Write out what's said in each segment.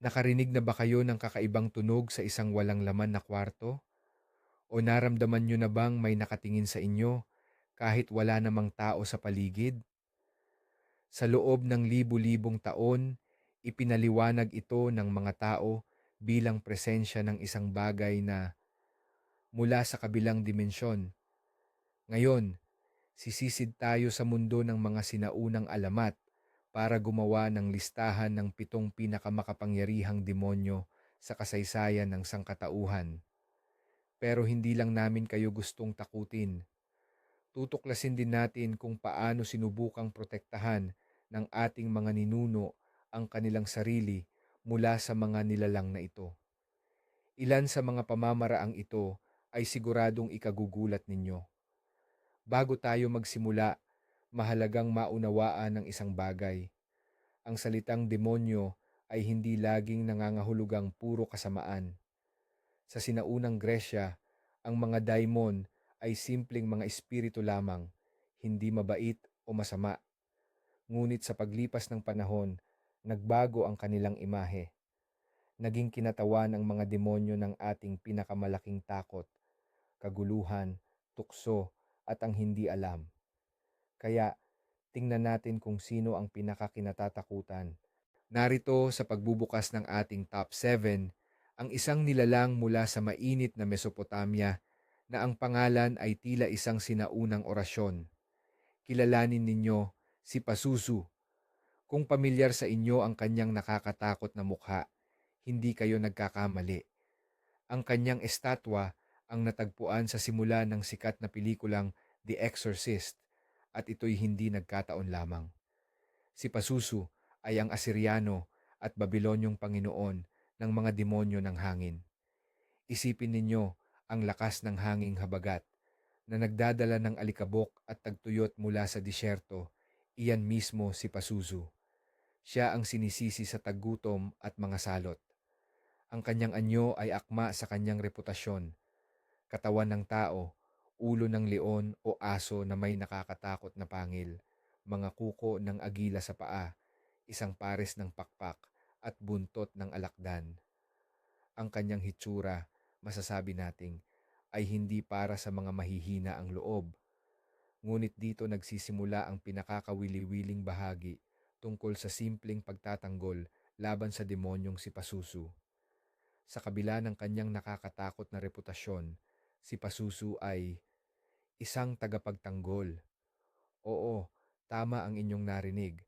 Nakarinig na ba kayo ng kakaibang tunog sa isang walang laman na kwarto? O naramdaman nyo na bang may nakatingin sa inyo kahit wala namang tao sa paligid? Sa loob ng libu-libong taon, ipinaliwanag ito ng mga tao bilang presensya ng isang bagay na mula sa kabilang dimensyon. Ngayon, sisisid tayo sa mundo ng mga sinaunang alamat para gumawa ng listahan ng pitong pinakamakapangyarihang demonyo sa kasaysayan ng sangkatauhan. Pero hindi lang namin kayo gustong takutin. Tutuklasin din natin kung paano sinubukang protektahan ng ating mga ninuno ang kanilang sarili mula sa mga nilalang na ito. Ilan sa mga pamamaraang ito ay siguradong ikagugulat ninyo. Bago tayo magsimula, mahalagang maunawaan ng isang bagay. Ang salitang demonyo ay hindi laging nangangahulugang puro kasamaan. Sa sinaunang Gresya, ang mga daimon ay simpleng mga espiritu lamang, hindi mabait o masama. Ngunit sa paglipas ng panahon, nagbago ang kanilang imahe. Naging kinatawan ang mga demonyo ng ating pinakamalaking takot, kaguluhan, tukso, at ang hindi alam. Kaya, tingnan natin kung sino ang pinakakinatatakutan. Narito sa pagbubukas ng ating top 7, ang isang nilalang mula sa mainit na Mesopotamia na ang pangalan ay tila isang sinaunang orasyon. Kilalanin ninyo si Pasusu. Kung pamilyar sa inyo ang kanyang nakakatakot na mukha, hindi kayo nagkakamali. Ang kanyang estatwa ang natagpuan sa simula ng sikat na pelikulang The Exorcist at ito'y hindi nagkataon lamang. Si Pasusu ay ang Asiryano at Babilonyong Panginoon ng mga demonyo ng hangin. Isipin ninyo ang lakas ng hanging habagat na nagdadala ng alikabok at tagtuyot mula sa disyerto, iyan mismo si Pasusu. Siya ang sinisisi sa taggutom at mga salot. Ang kanyang anyo ay akma sa kanyang reputasyon. Katawan ng tao, ulo ng leon o aso na may nakakatakot na pangil, mga kuko ng agila sa paa, isang pares ng pakpak at buntot ng alakdan. Ang kanyang hitsura, masasabi nating, ay hindi para sa mga mahihina ang loob. Ngunit dito nagsisimula ang pinakakawili-wiling bahagi tungkol sa simpleng pagtatanggol laban sa demonyong si Pasusu. Sa kabila ng kanyang nakakatakot na reputasyon, si Pasusu ay isang tagapagtanggol. Oo, tama ang inyong narinig.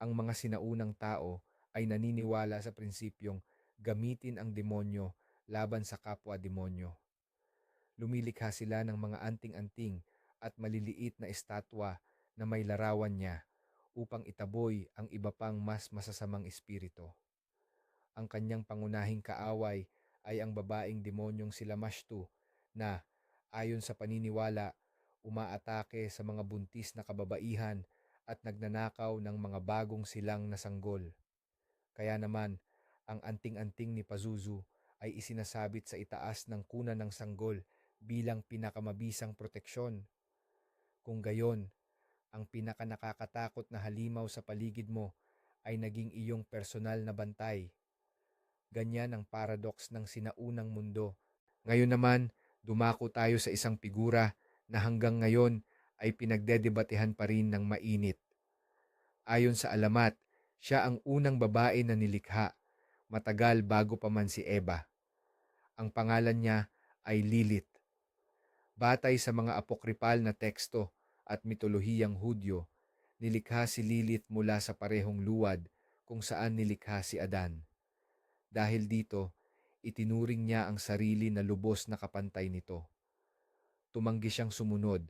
Ang mga sinaunang tao ay naniniwala sa prinsipyong gamitin ang demonyo laban sa kapwa-demonyo. Lumilikha sila ng mga anting-anting at maliliit na estatwa na may larawan niya upang itaboy ang iba pang mas masasamang espiritu ang kanyang pangunahing kaaway ay ang babaeng demonyong sila Mashtu na, ayon sa paniniwala, umaatake sa mga buntis na kababaihan at nagnanakaw ng mga bagong silang na sanggol. Kaya naman, ang anting-anting ni Pazuzu ay isinasabit sa itaas ng kuna ng sanggol bilang pinakamabisang proteksyon. Kung gayon, ang pinakanakakatakot na halimaw sa paligid mo ay naging iyong personal na bantay Ganyan ang paradox ng sinaunang mundo. Ngayon naman, dumako tayo sa isang figura na hanggang ngayon ay pinagdedebatehan pa rin ng mainit. Ayon sa alamat, siya ang unang babae na nilikha, matagal bago pa man si Eva. Ang pangalan niya ay Lilith. Batay sa mga apokripal na teksto at mitolohiyang Hudyo, nilikha si Lilith mula sa parehong luwad kung saan nilikha si Adan. Dahil dito, itinuring niya ang sarili na lubos na kapantay nito. Tumanggi siyang sumunod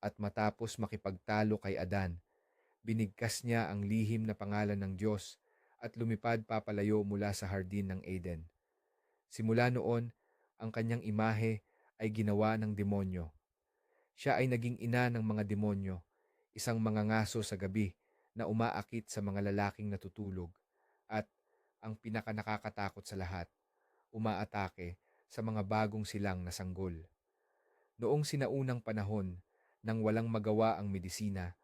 at matapos makipagtalo kay Adan, binigkas niya ang lihim na pangalan ng Diyos at lumipad papalayo mula sa hardin ng Eden. Simula noon, ang kanyang imahe ay ginawa ng demonyo. Siya ay naging ina ng mga demonyo, isang mga ngaso sa gabi na umaakit sa mga lalaking natutulog at ang pinakanakakatakot sa lahat, umaatake sa mga bagong silang na sanggol. Noong sinaunang panahon, nang walang magawa ang medisina,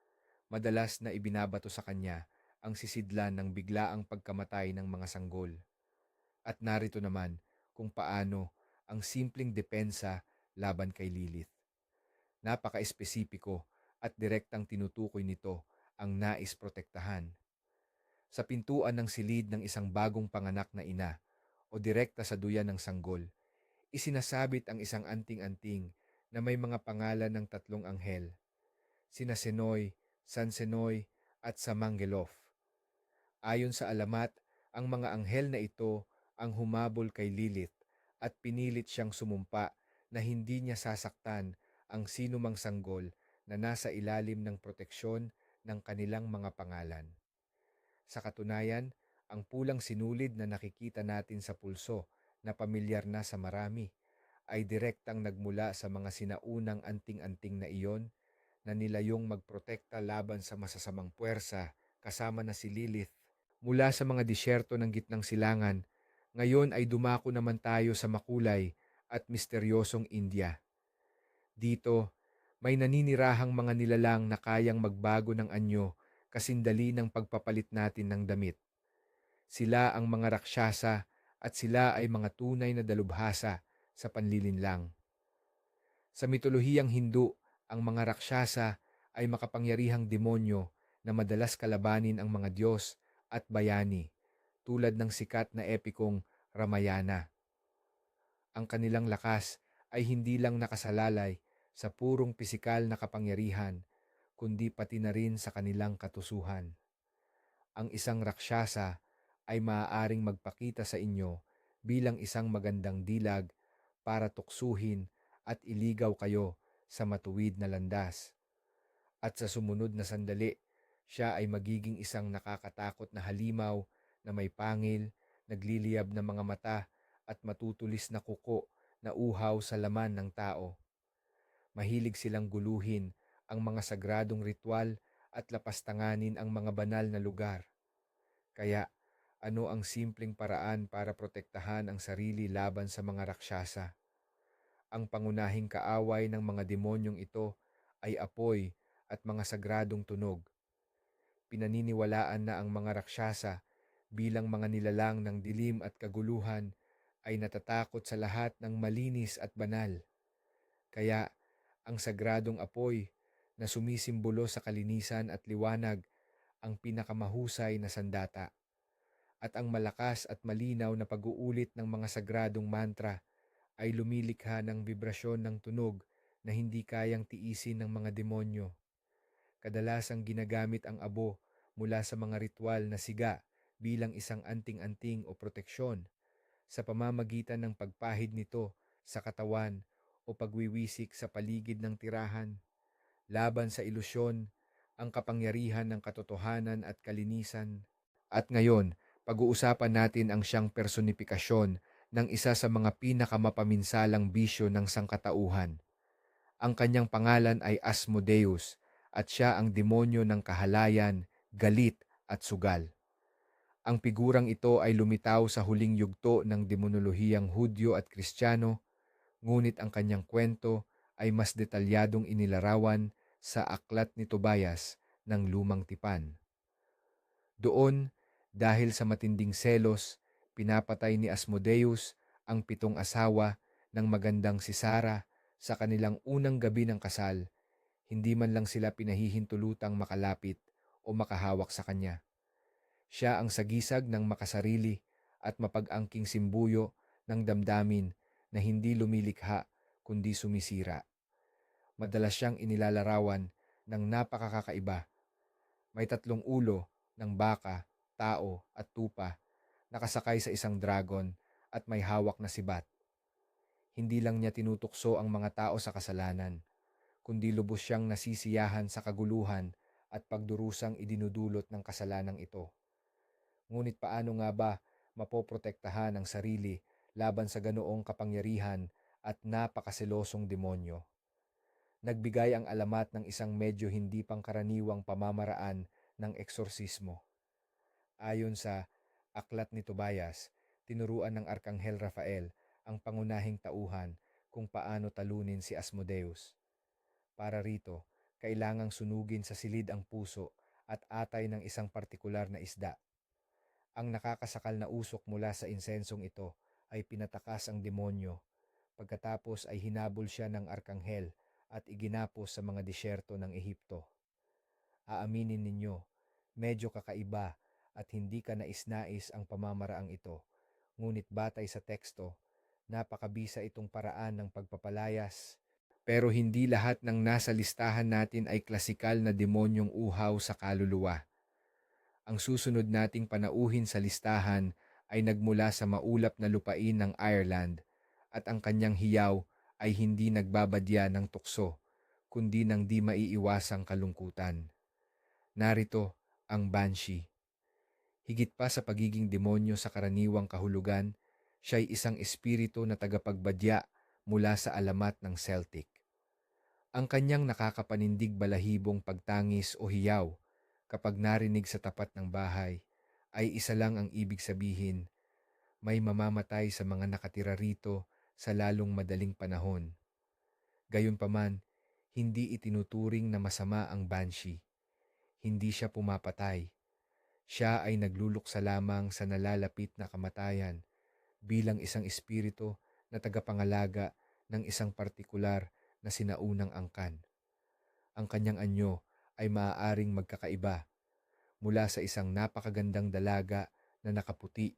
madalas na ibinabato sa kanya ang sisidlan ng biglaang pagkamatay ng mga sanggol. At narito naman kung paano ang simpleng depensa laban kay Lilith. Napaka-espesipiko at direktang tinutukoy nito ang nais protektahan. Sa pintuan ng silid ng isang bagong panganak na ina o direkta sa duyan ng sanggol, isinasabit ang isang anting-anting na may mga pangalan ng tatlong anghel, sina Senoy, San Senoy at Samangelof. Ayon sa alamat, ang mga anghel na ito ang humabol kay Lilith at pinilit siyang sumumpa na hindi niya sasaktan ang sinumang sanggol na nasa ilalim ng proteksyon ng kanilang mga pangalan. Sa katunayan, ang pulang sinulid na nakikita natin sa pulso na pamilyar na sa marami ay direktang nagmula sa mga sinaunang anting-anting na iyon na nilayong magprotekta laban sa masasamang puwersa kasama na si Lilith. Mula sa mga disyerto ng gitnang silangan, ngayon ay dumako naman tayo sa makulay at misteryosong India. Dito, may naninirahang mga nilalang na kayang magbago ng anyo kasindali ng pagpapalit natin ng damit. Sila ang mga raksyasa at sila ay mga tunay na dalubhasa sa panlilinlang. Sa mitolohiyang Hindu, ang mga raksyasa ay makapangyarihang demonyo na madalas kalabanin ang mga Diyos at bayani, tulad ng sikat na epikong Ramayana. Ang kanilang lakas ay hindi lang nakasalalay sa purong pisikal na kapangyarihan, kundi pati na rin sa kanilang katusuhan. Ang isang raksyasa ay maaaring magpakita sa inyo bilang isang magandang dilag para tuksuhin at iligaw kayo sa matuwid na landas. At sa sumunod na sandali, siya ay magiging isang nakakatakot na halimaw na may pangil, nagliliyab na mga mata at matutulis na kuko na uhaw sa laman ng tao. Mahilig silang guluhin ang mga sagradong ritual at lapastanganin ang mga banal na lugar. Kaya ano ang simpleng paraan para protektahan ang sarili laban sa mga raksyasa? Ang pangunahing kaaway ng mga demonyong ito ay apoy at mga sagradong tunog. Pinaniniwalaan na ang mga raksyasa bilang mga nilalang ng dilim at kaguluhan ay natatakot sa lahat ng malinis at banal. Kaya ang sagradong apoy na sumisimbolo sa kalinisan at liwanag ang pinakamahusay na sandata at ang malakas at malinaw na pag-uulit ng mga sagradong mantra ay lumilikha ng vibrasyon ng tunog na hindi kayang tiisin ng mga demonyo. Kadalasang ginagamit ang abo mula sa mga ritual na siga bilang isang anting-anting o proteksyon sa pamamagitan ng pagpahid nito sa katawan o pagwiwisik sa paligid ng tirahan laban sa ilusyon, ang kapangyarihan ng katotohanan at kalinisan. At ngayon, pag-uusapan natin ang siyang personifikasyon ng isa sa mga pinakamapaminsalang bisyo ng sangkatauhan. Ang kanyang pangalan ay Asmodeus at siya ang demonyo ng kahalayan, galit at sugal. Ang figurang ito ay lumitaw sa huling yugto ng demonolohiyang Hudyo at Kristiyano, ngunit ang kanyang kwento ay mas detalyadong inilarawan sa aklat ni Tobias ng Lumang Tipan. Doon, dahil sa matinding selos, pinapatay ni Asmodeus ang pitong asawa ng magandang si Sara sa kanilang unang gabi ng kasal, hindi man lang sila pinahihintulutang makalapit o makahawak sa kanya. Siya ang sagisag ng makasarili at mapag-angking simbuyo ng damdamin na hindi lumilikha kundi sumisira. Madalas siyang inilalarawan ng napakakaiba. May tatlong ulo ng baka, tao at tupa nakasakay sa isang dragon at may hawak na sibat. Hindi lang niya tinutukso ang mga tao sa kasalanan, kundi lubos siyang nasisiyahan sa kaguluhan at pagdurusang idinudulot ng kasalanang ito. Ngunit paano nga ba mapoprotektahan ang sarili laban sa ganoong kapangyarihan at napakaselosong demonyo? Nagbigay ang alamat ng isang medyo hindi pangkaraniwang pamamaraan ng eksorsismo. Ayon sa Aklat ni Tobias, tinuruan ng Arkanghel Rafael ang pangunahing tauhan kung paano talunin si Asmodeus. Para rito, kailangang sunugin sa silid ang puso at atay ng isang partikular na isda Ang nakakasakal na usok mula sa insensong ito ay pinatakas ang demonyo. Pagkatapos ay hinabol siya ng arkanghel at iginapos sa mga disyerto ng Ehipto. Aaminin ninyo, medyo kakaiba at hindi ka nais-nais ang pamamaraang ito. Ngunit batay sa teksto, napakabisa itong paraan ng pagpapalayas. Pero hindi lahat ng nasa listahan natin ay klasikal na demonyong uhaw sa kaluluwa. Ang susunod nating panauhin sa listahan ay nagmula sa maulap na lupain ng Ireland at ang kanyang hiyaw ay hindi nagbabadya ng tukso, kundi ng di maiiwasang kalungkutan. Narito ang Banshee. Higit pa sa pagiging demonyo sa karaniwang kahulugan, siya'y isang espiritu na tagapagbadya mula sa alamat ng Celtic. Ang kanyang nakakapanindig balahibong pagtangis o hiyaw kapag narinig sa tapat ng bahay ay isa lang ang ibig sabihin, may mamamatay sa mga nakatira rito sa lalong madaling panahon. Gayunpaman, hindi itinuturing na masama ang banshee. Hindi siya pumapatay. Siya ay nagluluksa lamang sa nalalapit na kamatayan bilang isang espiritu na tagapangalaga ng isang partikular na sinaunang angkan. Ang kanyang anyo ay maaaring magkakaiba mula sa isang napakagandang dalaga na nakaputi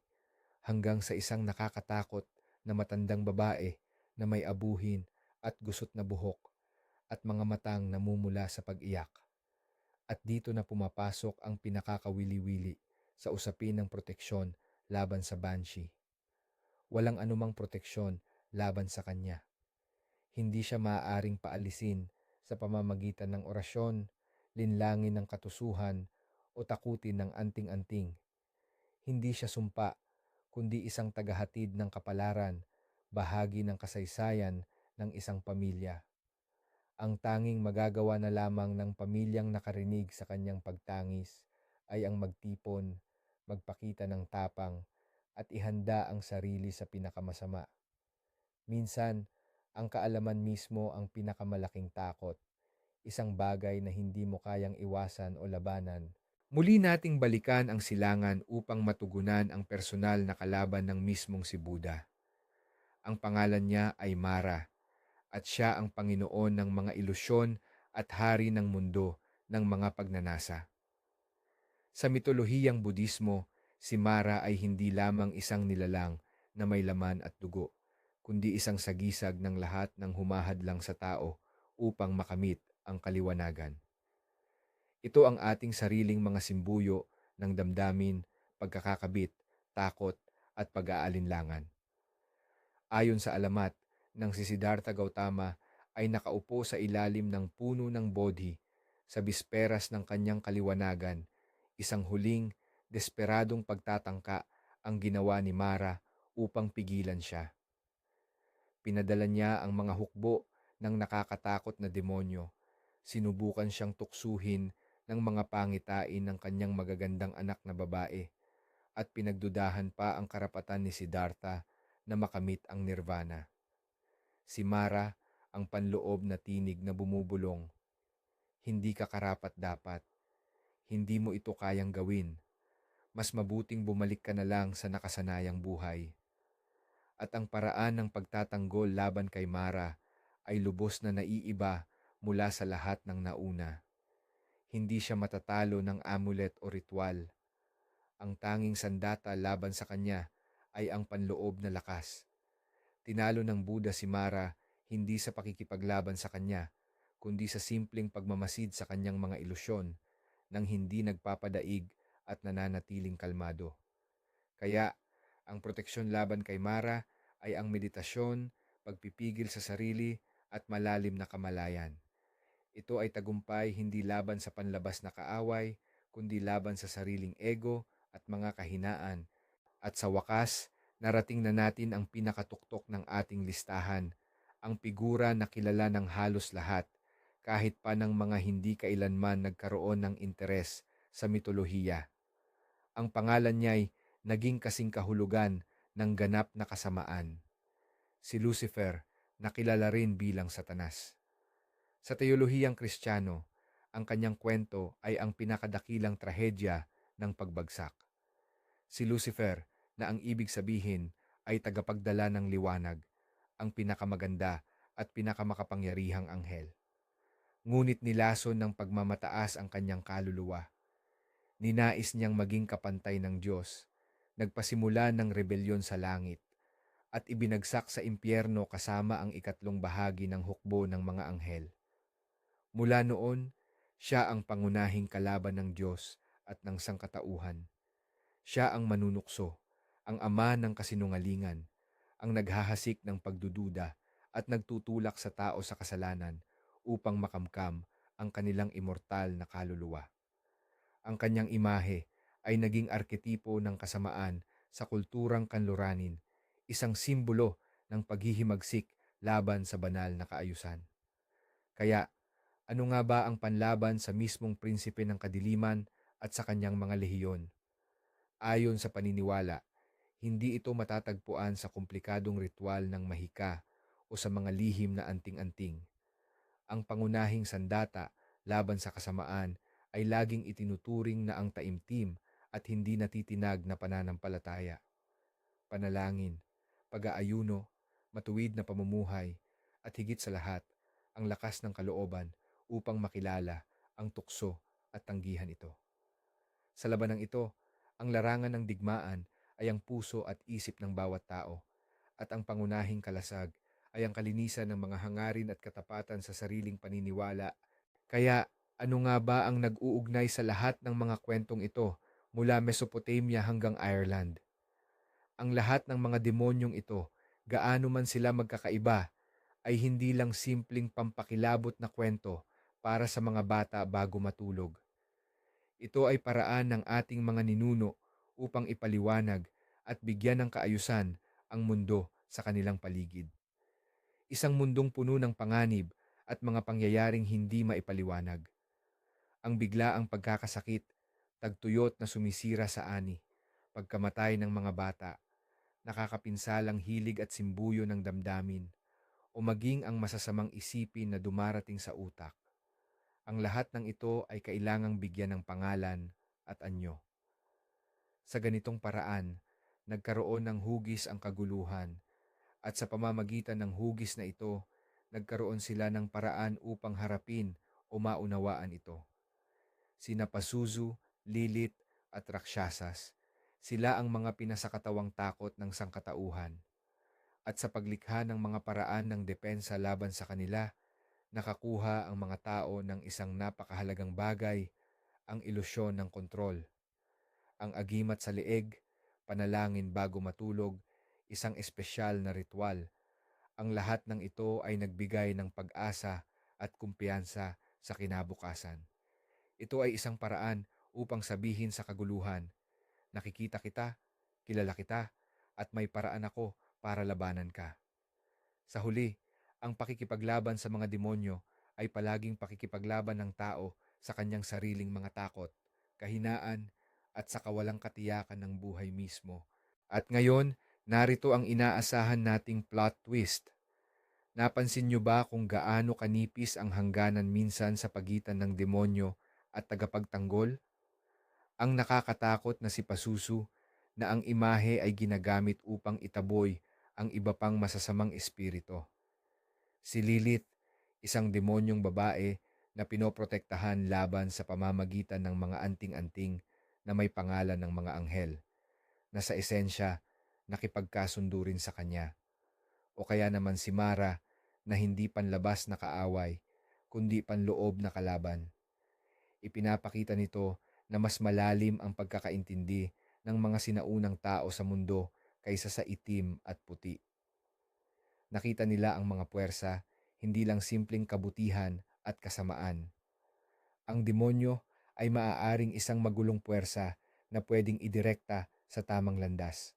hanggang sa isang nakakatakot na matandang babae na may abuhin at gusot na buhok at mga matang namumula sa pag-iyak. At dito na pumapasok ang pinakakawili-wili sa usapin ng proteksyon laban sa banshee. Walang anumang proteksyon laban sa kanya. Hindi siya maaaring paalisin sa pamamagitan ng orasyon, linlangin ng katusuhan o takutin ng anting-anting. Hindi siya sumpa, kundi isang tagahatid ng kapalaran, bahagi ng kasaysayan ng isang pamilya. Ang tanging magagawa na lamang ng pamilyang nakarinig sa kanyang pagtangis ay ang magtipon, magpakita ng tapang, at ihanda ang sarili sa pinakamasama. Minsan, ang kaalaman mismo ang pinakamalaking takot, isang bagay na hindi mo kayang iwasan o labanan. Muli nating balikan ang silangan upang matugunan ang personal na kalaban ng mismong si Buddha. Ang pangalan niya ay Mara at siya ang Panginoon ng mga ilusyon at hari ng mundo ng mga pagnanasa. Sa mitolohiyang Budismo, si Mara ay hindi lamang isang nilalang na may laman at dugo, kundi isang sagisag ng lahat ng humahadlang sa tao upang makamit ang kaliwanagan. Ito ang ating sariling mga simbuyo ng damdamin, pagkakakabit, takot at pag-aalinlangan. Ayon sa alamat, ng si Siddhartha Gautama ay nakaupo sa ilalim ng puno ng Bodhi sa bisperas ng kanyang kaliwanagan, isang huling, desperadong pagtatangka ang ginawa ni Mara upang pigilan siya. Pinadala niya ang mga hukbo ng nakakatakot na demonyo. Sinubukan siyang tuksuhin ng mga pangitain ng kanyang magagandang anak na babae at pinagdudahan pa ang karapatan ni Siddhartha na makamit ang nirvana. Si Mara ang panloob na tinig na bumubulong. Hindi ka karapat dapat. Hindi mo ito kayang gawin. Mas mabuting bumalik ka na lang sa nakasanayang buhay. At ang paraan ng pagtatanggol laban kay Mara ay lubos na naiiba mula sa lahat ng nauna. Hindi siya matatalo ng amulet o ritual. Ang tanging sandata laban sa kanya ay ang panloob na lakas Tinalo ng Buddha si Mara hindi sa pakikipaglaban sa kanya, kundi sa simpleng pagmamasid sa kanyang mga ilusyon nang hindi nagpapadaig at nananatiling kalmado. Kaya, ang proteksyon laban kay Mara ay ang meditasyon, pagpipigil sa sarili at malalim na kamalayan. Ito ay tagumpay hindi laban sa panlabas na kaaway, kundi laban sa sariling ego at mga kahinaan. At sa wakas, narating na natin ang pinakatuktok ng ating listahan, ang figura na kilala ng halos lahat, kahit pa ng mga hindi kailanman nagkaroon ng interes sa mitolohiya. Ang pangalan niya'y naging kasing kahulugan ng ganap na kasamaan. Si Lucifer, nakilala rin bilang satanas. Sa teolohiyang kristyano, ang kanyang kwento ay ang pinakadakilang trahedya ng pagbagsak. Si Lucifer na ang ibig sabihin ay tagapagdala ng liwanag, ang pinakamaganda at pinakamakapangyarihang anghel. Ngunit nilason ng pagmamataas ang kanyang kaluluwa. Ninais niyang maging kapantay ng Diyos, nagpasimula ng rebelyon sa langit, at ibinagsak sa impyerno kasama ang ikatlong bahagi ng hukbo ng mga anghel. Mula noon, siya ang pangunahing kalaban ng Diyos at ng sangkatauhan. Siya ang manunukso, ang ama ng kasinungalingan, ang naghahasik ng pagdududa at nagtutulak sa tao sa kasalanan upang makamkam ang kanilang immortal na kaluluwa. Ang kanyang imahe ay naging arketipo ng kasamaan sa kulturang kanluranin, isang simbolo ng paghihimagsik laban sa banal na kaayusan. Kaya, ano nga ba ang panlaban sa mismong prinsipe ng kadiliman at sa kanyang mga lehiyon? Ayon sa paniniwala, hindi ito matatagpuan sa komplikadong ritual ng mahika o sa mga lihim na anting-anting. Ang pangunahing sandata laban sa kasamaan ay laging itinuturing na ang taimtim at hindi natitinag na pananampalataya. Panalangin, pag-aayuno, matuwid na pamumuhay, at higit sa lahat, ang lakas ng kalooban upang makilala ang tukso at tanggihan ito. Sa labanang ito, ang larangan ng digmaan ay ang puso at isip ng bawat tao, at ang pangunahing kalasag ay ang kalinisan ng mga hangarin at katapatan sa sariling paniniwala. Kaya ano nga ba ang nag-uugnay sa lahat ng mga kwentong ito mula Mesopotamia hanggang Ireland? Ang lahat ng mga demonyong ito, gaano man sila magkakaiba, ay hindi lang simpleng pampakilabot na kwento para sa mga bata bago matulog. Ito ay paraan ng ating mga ninuno upang ipaliwanag at bigyan ng kaayusan ang mundo sa kanilang paligid. Isang mundong puno ng panganib at mga pangyayaring hindi maipaliwanag. Ang biglaang pagkakasakit, tagtuyot na sumisira sa ani, pagkamatay ng mga bata, nakakapinsalang hilig at simbuyo ng damdamin, o maging ang masasamang isipin na dumarating sa utak. Ang lahat ng ito ay kailangang bigyan ng pangalan at anyo. Sa ganitong paraan, nagkaroon ng hugis ang kaguluhan at sa pamamagitan ng hugis na ito, nagkaroon sila ng paraan upang harapin o maunawaan ito. Sina Pasuzu, Lilit at Rakshasas, sila ang mga pinasakatawang takot ng sangkatauhan. At sa paglikha ng mga paraan ng depensa laban sa kanila, nakakuha ang mga tao ng isang napakahalagang bagay, ang ilusyon ng kontrol. Ang agimat sa leeg, panalangin bago matulog, isang espesyal na ritual. Ang lahat ng ito ay nagbigay ng pag-asa at kumpiyansa sa kinabukasan. Ito ay isang paraan upang sabihin sa kaguluhan, nakikita kita, kilala kita, at may paraan ako para labanan ka. Sa huli, ang pakikipaglaban sa mga demonyo ay palaging pakikipaglaban ng tao sa kanyang sariling mga takot, kahinaan, at sa kawalang katiyakan ng buhay mismo. At ngayon, Narito ang inaasahan nating plot twist. Napansin niyo ba kung gaano kanipis ang hangganan minsan sa pagitan ng demonyo at tagapagtanggol? Ang nakakatakot na si Pasusu na ang imahe ay ginagamit upang itaboy ang iba pang masasamang espirito. Si Lilith, isang demonyong babae na pinoprotektahan laban sa pamamagitan ng mga anting-anting na may pangalan ng mga anghel, na sa esensya nakipagkasundo rin sa kanya. O kaya naman si Mara na hindi panlabas na kaaway, kundi panloob na kalaban. Ipinapakita nito na mas malalim ang pagkakaintindi ng mga sinaunang tao sa mundo kaysa sa itim at puti. Nakita nila ang mga puwersa, hindi lang simpleng kabutihan at kasamaan. Ang demonyo ay maaaring isang magulong puwersa na pwedeng idirekta sa tamang landas.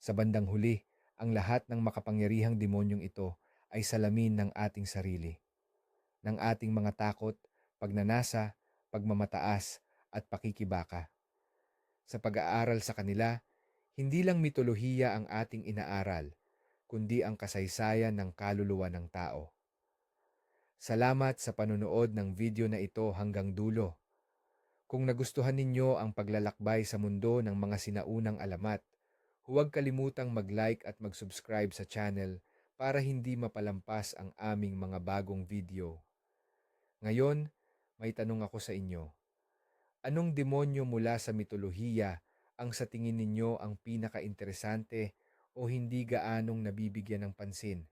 Sa bandang huli, ang lahat ng makapangyarihang demonyong ito ay salamin ng ating sarili, ng ating mga takot, pagnanasa, pagmamataas, at pakikibaka. Sa pag-aaral sa kanila, hindi lang mitolohiya ang ating inaaral, kundi ang kasaysayan ng kaluluwa ng tao. Salamat sa panonood ng video na ito hanggang dulo. Kung nagustuhan ninyo ang paglalakbay sa mundo ng mga sinaunang alamat, huwag kalimutang mag-like at mag-subscribe sa channel para hindi mapalampas ang aming mga bagong video. Ngayon, may tanong ako sa inyo. Anong demonyo mula sa mitolohiya ang sa tingin ninyo ang pinaka-interesante o hindi gaanong nabibigyan ng pansin?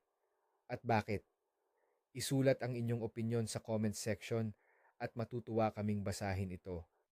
At bakit? Isulat ang inyong opinyon sa comment section at matutuwa kaming basahin ito.